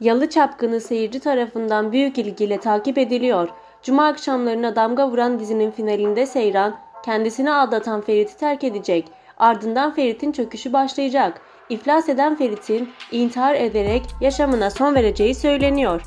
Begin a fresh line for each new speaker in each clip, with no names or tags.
Yalı Çapkını seyirci tarafından büyük ilgiyle takip ediliyor. Cuma akşamlarına damga vuran dizinin finalinde Seyran, kendisini aldatan Ferit'i terk edecek. Ardından Ferit'in çöküşü başlayacak. İflas eden Ferit'in intihar ederek yaşamına son vereceği söyleniyor.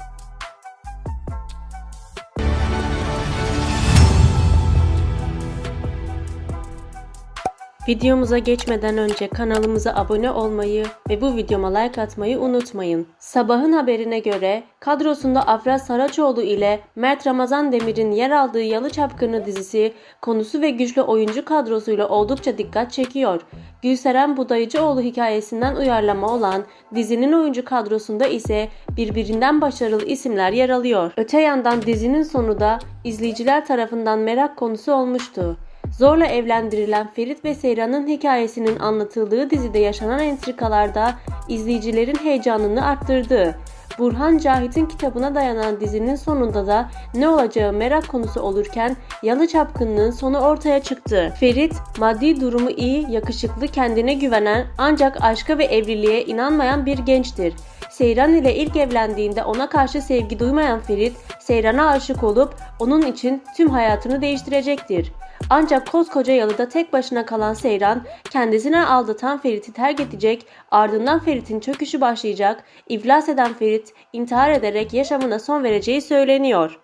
Videomuza geçmeden önce kanalımıza abone olmayı ve bu videoma like atmayı unutmayın. Sabahın haberine göre kadrosunda Afra Saraçoğlu ile Mert Ramazan Demir'in yer aldığı Yalı Çapkını dizisi konusu ve güçlü oyuncu kadrosuyla oldukça dikkat çekiyor. Gülseren Budayıcıoğlu hikayesinden uyarlama olan dizinin oyuncu kadrosunda ise birbirinden başarılı isimler yer alıyor. Öte yandan dizinin sonu da izleyiciler tarafından merak konusu olmuştu. Zorla evlendirilen Ferit ve Seyran'ın hikayesinin anlatıldığı dizide yaşanan entrikalarda izleyicilerin heyecanını arttırdı. Burhan Cahit'in kitabına dayanan dizinin sonunda da ne olacağı merak konusu olurken Yalı Çapkınlığın sonu ortaya çıktı. Ferit, maddi durumu iyi, yakışıklı, kendine güvenen ancak aşka ve evliliğe inanmayan bir gençtir. Seyran ile ilk evlendiğinde ona karşı sevgi duymayan Ferit, Seyran'a aşık olup onun için tüm hayatını değiştirecektir. Ancak koskoca yalıda tek başına kalan Seyran kendisine aldatan Ferit'i terk edecek, ardından Ferit'in çöküşü başlayacak, iflas eden Ferit intihar ederek yaşamına son vereceği söyleniyor.